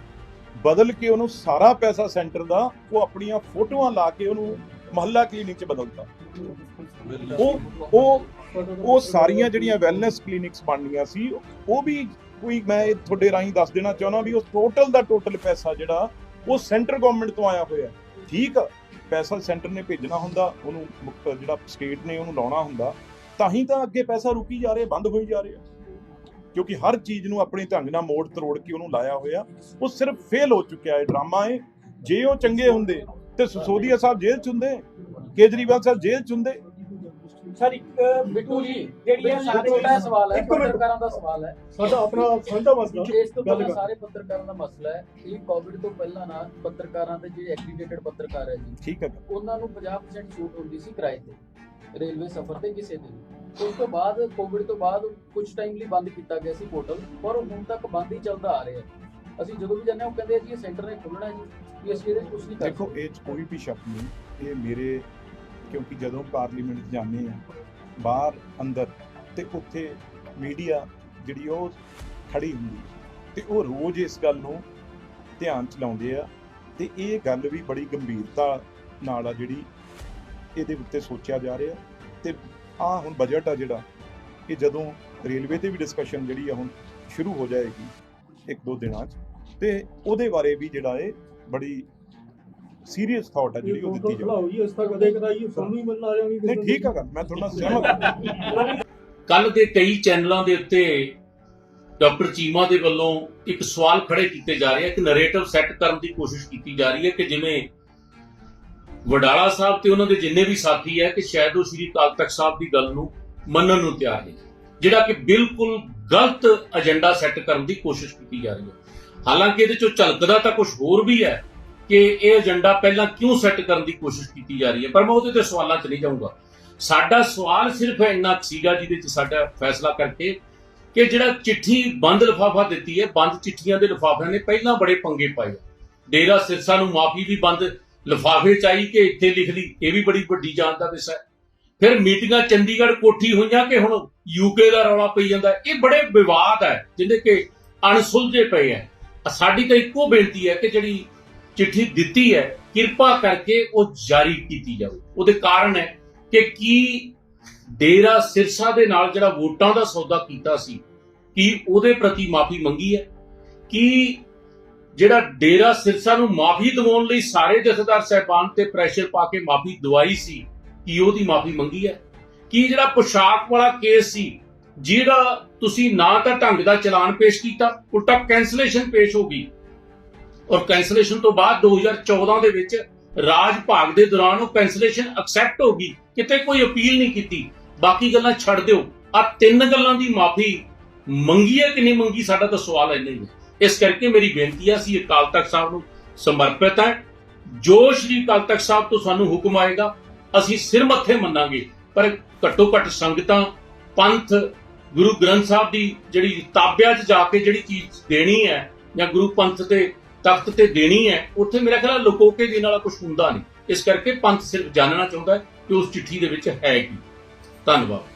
ਬਦਲ ਕੇ ਉਹਨੂੰ ਸਾਰਾ ਪੈਸਾ ਸੈਂਟਰ ਦਾ, ਉਹ ਆਪਣੀਆਂ ਫੋਟੋਆਂ ਲਾ ਕੇ ਉਹਨੂੰ ਮਹੱਲਾ ਕਲੀਨਿਕ ਚ ਬਦਲਤਾ। ਉਹ ਉਹ ਉਹ ਸਾਰੀਆਂ ਜਿਹੜੀਆਂ ਵੈਲਨੈਸ ਕਲੀਨਿਕਸ ਬਣਨੀਆਂ ਸੀ, ਉਹ ਵੀ ਕੋਈ ਮੈਂ ਇਹ ਤੁਹਾਡੇ ਰਾਹੀਂ ਦੱਸ ਦੇਣਾ ਚਾਹੁੰਦਾ ਵੀ ਉਹ ਟੋਟਲ ਦਾ ਟੋਟਲ ਪੈਸਾ ਜਿਹੜਾ, ਉਹ ਸੈਂਟਰ ਗਵਰਨਮੈਂਟ ਤੋਂ ਆਇਆ ਹੋਇਆ। ਠੀਕ ਆ, ਪੈਸਾ ਸੈਂਟਰ ਨੇ ਭੇਜਣਾ ਹੁੰਦਾ, ਉਹਨੂੰ ਜਿਹੜਾ ਸਟੇਟ ਨੇ ਉਹਨੂੰ ਲਾਉਣਾ ਹੁੰਦਾ, ਤਾਂ ਹੀ ਤਾਂ ਅੱਗੇ ਪੈਸਾ ਰੁਕੀ ਜਾ ਰਿਹਾ, ਬੰਦ ਹੋਈ ਜਾ ਰਿਹਾ। ਕਿਉਂਕਿ ਹਰ ਚੀਜ਼ ਨੂੰ ਆਪਣੇ ਢੰਗ ਨਾਲ ਮੋੜ ਤਰੋੜ ਕੇ ਉਹਨੂੰ ਲਾਇਆ ਹੋਇਆ ਉਹ ਸਿਰਫ ਫੇਲ ਹੋ ਚੁੱਕਿਆ ਹੈ ਡਰਾਮਾ ਹੈ। ਜੇ ਉਹ ਚੰਗੇ ਹੁੰਦੇ ਤੇ ਸਸੋਦੀਆ ਸਾਹਿਬ ਜੇਲ੍ਹ ਚ ਹੁੰਦੇ ਕੇਜਰੀਵਾਲ ਸਾਹਿਬ ਜੇਲ੍ਹ ਚ ਹੁੰਦੇ। ਸਰ ਇੱਕ ਬਿੱਟੂ ਜੀ ਜਿਹੜੀ ਇਹ ਸਾਰੇ ਛੋਟਾ ਸਵਾਲ ਹੈ। ਪੱਤਰਕਾਰਾਂ ਦਾ ਸਵਾਲ ਹੈ। ਸਾਡਾ ਆਪਣਾ ਸਾਂਝਾ ਮਸਲਾ ਇਸ ਤੋਂ ਪਹਿਲਾਂ ਸਾਰੇ ਪੱਤਰਕਾਰਾਂ ਦਾ ਮਸਲਾ ਹੈ ਇਹ ਕੋਵਿਡ ਤੋਂ ਪਹਿਲਾਂ ਨਾ ਪੱਤਰਕਾਰਾਂ ਦੇ ਜਿਹੜੇ ਐਕ੍ਰੀਡਿਟਡ ਪੱਤਰਕਾਰ ਹੈ ਜੀ ਠੀਕ ਹੈ। ਉਹਨਾਂ ਨੂੰ 50% ਛੂਟ ਹੁੰਦੀ ਸੀ ਕਿਰਾਏ ਤੇ ਰੇਲਵੇ ਸਫ਼ਰ ਤੇ ਕਿਸੇ ਦੇ। ਵੀ। ਉਸ ਤੋਂ ਬਾਅਦ ਕੋਵਿਡ ਤੋਂ ਬਾਅਦ ਕੁਝ ਟਾਈਮ ਲਈ ਬੰਦ ਕੀਤਾ ਗਿਆ ਸੀ ਪੋਰਟਲ ਪਰ ਉਹ ਹੁਣ ਤੱਕ ਬੰਦ ਹੀ ਚੱਲਦਾ ਆ ਰਿਹਾ ਹੈ। ਅਸੀਂ ਜਦੋਂ ਵੀ ਜਾਂਦੇ ਹਾਂ ਉਹ ਕਹਿੰਦੇ ਆ ਜੀ ਇਹ ਸੈਂਟਰ ਨੇ ਖੁੱਲਣਾ ਜੀ ਵੀ ਅਸੀਂ ਇਹਦੇ ਕੁਝ ਨਹੀਂ ਕਰ ਦੇਖੋ ਇਹ 'ਚ ਕੋਈ ਵੀ ਸ਼ੱਕ ਨਹੀਂ ਇਹ ਮੇਰੇ ਕਿਉਂਕਿ ਜਦੋਂ ਪਾਰਲੀਮੈਂਟ 'ਚ ਜਾਂਦੇ ਆ ਬਾਹਰ ਅੰਦਰ ਤੇ ਉੱਥੇ ਮੀਡੀਆ ਜਿਹੜੀ ਉਹ ਖੜੀ ਹੁੰਦੀ ਤੇ ਉਹ ਰੋਜ਼ ਇਸ ਗੱਲ ਨੂੰ ਧਿਆਨ ਚ ਲਾਉਂਦੇ ਆ ਤੇ ਇਹ ਗੱਲ ਵੀ ਬੜੀ ਗੰਭੀਰਤਾ ਨਾਲ ਆ ਜਿਹੜੀ ਇਹਦੇ ਉੱਤੇ ਸੋਚਿਆ ਜਾ ਰਿਹਾ ਤੇ ਆ ਹੁਣ ਬਜਟ ਆ ਜਿਹੜਾ ਇਹ ਜਦੋਂ ਰੇਲਵੇ ਤੇ ਵੀ ਡਿਸਕਸ਼ਨ ਜਿਹੜੀ ਆ ਹੁਣ ਸ਼ੁਰੂ ਹੋ ਜਾਏਗੀ ਇੱਕ ਦੋ ਦਿਨਾਂ 'ਚ ਤੇ ਉਹਦੇ ਬਾਰੇ ਵੀ ਜਿਹੜਾ ਇਹ ਬੜੀ ਸੀਰੀਅਸ ਥਾਟ ਹੈ ਜਿਹੜੀ ਉਹ ਦਿੱਤੀ ਜਾਵੇ ਇਸ ਤਾਂ ਕਦੇ ਕਦਾਈ ਸਾਨੂੰ ਹੀ ਮਿਲਣ ਆ ਜਾਵਾਂਗੇ ਨਹੀਂ ਠੀਕ ਆ ਗੱਲ ਮੈਂ ਤੁਹਾਡਾ ਸਹਿਮਤ ਹਾਂ। ਕੱਲ ਦੇ ਕਈ ਚੈਨਲਾਂ ਦੇ ਉੱਤੇ ਡਾਕਟਰ ਚੀਮਾ ਦੇ ਵੱਲੋਂ ਇੱਕ ਸਵਾਲ ਖੜੇ ਕੀਤੇ ਜਾ ਰਹੇ ਆ ਕਿ ਨੈਰੇਟਿਵ ਸੈੱਟ ਕਰਨ ਦੀ ਕੋਸ਼ਿਸ਼ ਕੀਤੀ ਜਾ ਰਹੀ ਹੈ ਕਿ ਜਿਵੇਂ ਵਡਾਲਾ ਸਾਹਿਬ ਤੇ ਉਹਨਾਂ ਦੇ ਜਿੰਨੇ ਵੀ ਸਾਥੀ ਹੈ ਕਿ ਸ਼ਾਇਦ ਉਹ ਸ੍ਰੀ ਅਕਾਲ ਤਖਤ ਸਾਹਿਬ ਦੀ ਗੱਲ ਨੂੰ ਮੰਨਣ ਨੂੰ ਤਿਆਰ ਨਹੀਂ ਜਿਹੜਾ ਕਿ ਬਿਲਕੁਲ ਗਲਤ ਏਜੰਡਾ ਸੈੱਟ ਕਰਨ ਦੀ ਕੋਸ਼ਿਸ਼ ਕੀਤੀ ਜਾ ਰਹੀ ਹੈ। ਹਾਲਾਂਕਿ ਇਹਦੇ ਚੋਂ ਝਲਕਦਾ ਤਾਂ ਕੁਝ ਹੋਰ ਵੀ ਹੈ ਕਿ ਇਹ ਏਜੰਡਾ ਪਹਿਲਾਂ ਕਿਉਂ ਸੈੱਟ ਕਰਨ ਦੀ ਕੋਸ਼ਿਸ਼ ਕੀਤੀ ਜਾ ਰਹੀ ਹੈ, ਪਰ ਮੈਂ ਉਹਦੇ ਤੇ ਸਵਾਲਾਂ 'ਚ ਨਹੀਂ ਜਾਊਂਗਾ। ਸਾਡਾ ਸਵਾਲ ਸਿਰਫ ਇੰਨਾ ਸੀਗਾ ਜਿਹਦੇ 'ਚ ਸਾਡਾ ਫੈਸਲਾ ਕਰਕੇ ਕਿ ਜਿਹੜਾ ਚਿੱਠੀ ਬੰਦ ਲਿਫਾਫਾ ਦਿੱਤੀ ਹੈ, ਬੰਦ ਚਿੱਠੀਆਂ ਦੇ ਲਿਫਾਫਿਆਂ ਨੇ ਪਹਿਲਾਂ ਬੜੇ ਪੰਗੇ ਪਾਏ। ਡੇਰਾ ਸਿਰਸਾ ਨੂੰ ਮਾਫੀ ਵੀ ਬੰਦ ਲਿਫਾਫੇ ਚਾਹੀ ਕਿ ਇੱਥੇ ਲਿਖ ਲਈ। ਇਹ ਵੀ ਬੜੀ ਵੱਡੀ ਜਾਣ ਦਾ ਵਿਸ਼ਾ ਹੈ। ਫਿਰ ਮੀਟਿੰਗਾਂ ਚੰਡੀਗੜ੍ਹ ਕੋਠੀ ਹੋਈਆਂ ਕਿ ਹੁਣ ਯੂਕੇ ਦਾ ਰੌਲਾ ਪਈ ਜਾਂਦਾ ਇਹ ਬੜੇ ਵਿਵਾਦ ਹੈ, ਜਿਹਦੇ ਕਿ ਅਣਸੁਲਝੇ ਪਏ ਹੈ। ਸਾਡੀ ਤਾਂ ਇੱਕੋ ਬੇਨਤੀ ਹੈ ਕਿ ਜਿਹੜੀ ਚਿੱਠੀ ਦਿੱਤੀ ਹੈ, ਕਿਰਪਾ ਕਰਕੇ ਉਹ ਜਾਰੀ ਕੀਤੀ ਜਾਵੇ। ਉਹਦੇ ਕਾਰਨ ਹੈ ਕਿ ਕੀ ਡੇਰਾ ਸਿਰਸਾ ਦੇ ਨਾਲ ਜਿਹੜਾ ਵੋਟਾਂ ਦਾ ਸੌਦਾ ਕੀਤਾ ਸੀ, ਕੀ ਉਹਦੇ ਪ੍ਰਤੀ ਮਾਫੀ ਮੰਗੀ ਹੈ? ਕੀ ਜਿਹੜਾ ਡੇਰਾ ਸਿਰਸਾ ਨੂੰ ਮਾਫੀ ਦਿਵਾਉਣ ਲਈ ਸਾਰੇ ਜਥੇਦਾਰ ਸਹਿਬਾਨ ਤੇ ਪ੍ਰੈਸ਼ਰ ਪਾ ਕੇ ਮਾਫੀ ਦਵਾਈ ਸੀ, ਕੀ ਉਹਦੀ ਮਾਫੀ ਮੰਗੀ ਹੈ? ਕੀ ਜਿਹੜਾ ਪੋਸ਼ਾਕ ਵਾਲਾ ਕੇਸ ਸੀ, ਜਿਹੜਾ ਤੁਸੀਂ ਨਾ ਤਾਂ ਢੰਗ ਦਾ ਚਲਾਨ ਪੇਸ਼ ਕੀਤਾ, ਉਲਟਾ ਕੈਂਸਲੇਸ਼ਨ ਪੇਸ਼ ਹੋ ਗਈ? ਔਰ ਕੈਂਸਲੇਸ਼ਨ ਤੋਂ ਬਾਅਦ 2014 ਦੇ ਵਿੱਚ ਰਾਜ ਭਾਗ ਦੇ ਦੌਰਾਨ ਉਹ ਕੈਂਸਲੇਸ਼ਨ ਐਕਸੈਪਟ ਹੋ ਗਈ, ਕਿਤੇ ਕੋਈ ਅਪੀਲ ਨਹੀਂ ਕੀਤੀ। ਬਾਕੀ ਗੱਲਾਂ ਛੱਡ ਦਿਓ। ਆ ਤਿੰਨ ਗੱਲਾਂ ਦੀ ਮਾਫੀ ਮੰਗੀ ਹੈ ਕਿ ਨਹੀਂ ਮੰਗੀ, ਸਾਡਾ ਤਾਂ ਸਵਾਲ ਇੰਨਾ ਹੀ ਹੈ। ਇਸ ਕਰਕੇ ਮੇਰੀ ਬੇਨਤੀ ਹੈ ਅਸੀਂ ਅਕਾਲ ਤਖਤ ਸਾਹਿਬ ਨੂੰ ਸਮਰਪਿਤ ਹੈ ਜੋ ਸ਼੍ਰੀ ਅਕਾਲ ਤਖਤ ਸਾਹਿਬ ਤੋਂ ਸਾਨੂੰ ਹੁਕਮ ਆਏਗਾ, ਅਸੀਂ ਸਿਰ ਮੱਥੇ ਮੰਨਾਂਗੇ, ਪਰ ਘੱਟੋ ਘੱਟ ਸੰਗਤਾਂ, ਪੰਥ, ਗੁਰੂ ਗ੍ਰੰਥ ਸਾਹਿਬ ਦੀ ਜਿਹੜੀ ਤਾਬਿਆਂ 'ਚ ਜਾ ਕੇ ਜਿਹੜੀ ਚੀਜ਼ ਦੇਣੀ ਹੈ, ਜਾਂ ਗੁਰੂ ਪੰਥ ਤੇ, ਤਖਤ ਤੇ ਦੇਣੀ ਹੈ, ਉੱਥੇ ਮੇਰਾ ਖਿਆਲ ਲੁਕੋ ਕੇ ਦੇਣ ਕੁਝ ਹੁੰਦਾ ਨਹੀਂ। ਇਸ ਕਰਕੇ ਪੰਥ ਸਿਰਫ ਜਾਣਨਾ ਚਾਹੁੰਦਾ ਕਿ ਉਸ ਚਿੱਠੀ ਦੇ ਵਿੱਚ ਹੈ ਕੀ। ਧੰਨਵਾਦ।